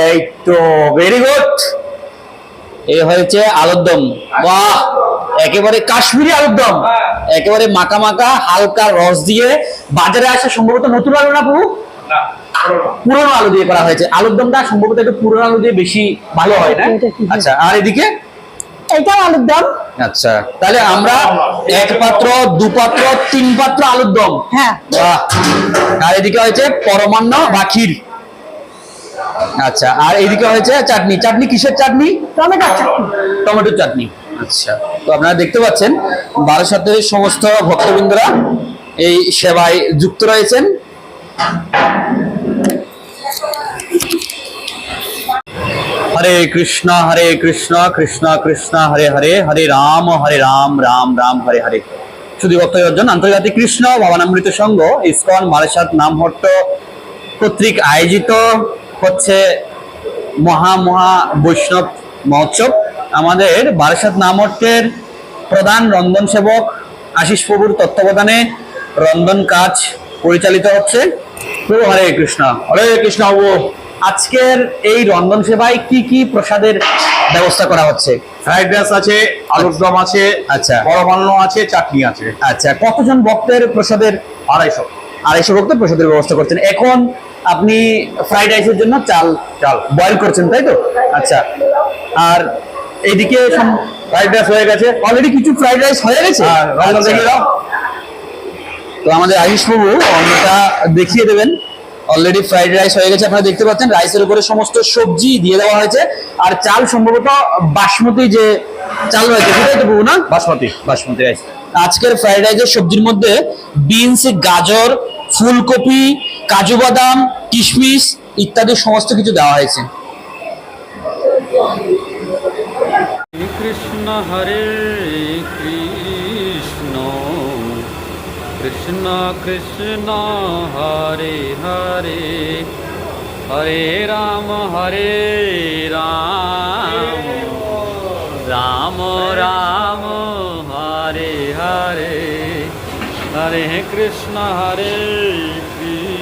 এই তো very good এই হয়েছে আলুর দম বাহ! একেবারে কাশ্মীরি আলুর দম একেবারে মাখা মাখা হালকা রস দিয়ে বাজারে আসে সম্ভবত নতুন আলু না প্রভু? পুরনো। আলু দিয়ে করা হয়েছে। আলুর দমটা সম্ভবত একটু পুরনো আলু দিয়ে বেশি ভালো হয় না? আচ্ছা আর এদিকে? এটাও আলুর দম আচ্ছা তাহলে আমরা এক পাত্র দু পাত্র তিন পাত্র আলুর দম হ্যাঁ। বাহ! আর এদিকে হয়েছে পরমান্ন বা ক্ষীর আচ্ছা আর এদিকে হয়েছে চাটনি। চাটনি কিসের চাটনি? টমেটো চাটনি। টমেটোর চাটনি। আচ্ছা তো আপনারা দেখতে পাচ্ছেন বারাসাতের সমস্ত ভক্তবৃন্দরা এই সেবায় যুক্ত রয়েছেন। হরে কৃষ্ণ হরে কৃষ্ণ কৃষ্ণ কৃষ্ণ হরে হরে হরে রাম হরে রাম রাম রাম হরে হরে। শুধু ভক্তজন আন্তর্জাতিক কৃষ্ণ ভবনামৃত সংঘ ইসকন বারাসাত নামহট্ট কর্তৃক আয়োজিত হচ্ছে মহা মহা বৈষ্ণব মহোৎসব। আমাদের বারাসাত নামহট্টের প্রধান রন্ধন সেবক আশিস প্রভুর তত্ত্বাবধানে রন্ধন কাজ পরিচালিত হচ্ছে। প্রভু হরে কৃষ্ণ। হরে কৃষ্ণ বাবু আজকের এই রন্ধন সেবায় কি কি প্রসাদের ব্যবস্থা করা হচ্ছে? ফ্রাইড রাইস আছে আলুর দম আছে আচ্ছা। পরমান্ন আছে চাটনি আছে। আচ্ছা কতজন ভক্তের প্রসাদের? আড়াইশো। আড়াইশো ভক্তের প্রসাদের ব্যবস্থা করছেন। এখন আপনি ফ্রাইড রাইসের জন্য চাল চাল। বয়েল করছেন তাই তো? আচ্ছা। আর এইদিকে ফ্রাইড রাইস হয়ে গেছে। অলরেডি কিছু ফ্রাইড রাইস হয়ে গেছে? হ্যাঁ, আচ্ছা। তো আমাদের আয়ুষ বাবু অন্যটা দেখিয়ে দেবেন। অলরেডি ফ্রাইড রাইস হয়ে গেছে আপনারা দেখতে পাচ্ছেন। রাইসের উপরে সমস্ত সবজি দিয়ে দেওয়া হয়েছে। আর চাল সম্ভবত বাসমতি যে চাল রয়েছে সেটাই তো বাবু না? বাসমতি। বাসমতি রাইস আজকের ফ্রাইড রাইসের সবজির মধ্যে বিনস গাজর ফুলকপি কাজু বাদাম, কিশমিশ ইত্যাদি সমস্ত কিছু দেওয়া হয়েছে। কৃষ্ণ, হরে কৃষ্ণ কৃষ্ণ কৃষ্ণ, হরে হরে হরে রাম হরে রাম রাম রাম, হরে হরে হরে কৃষ্ণ হরে কৃষ্ণ।